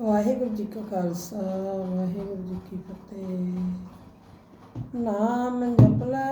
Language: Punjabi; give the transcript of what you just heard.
ਵਾਹਿਗੁਰੂ ਜੀ ਕਾ ਖਾਲਸਾ ਵਾਹਿਗੁਰੂ ਜੀ ਕੀ ਫਤਿਹ। ਨਾਮ ਜਪ ਲੈ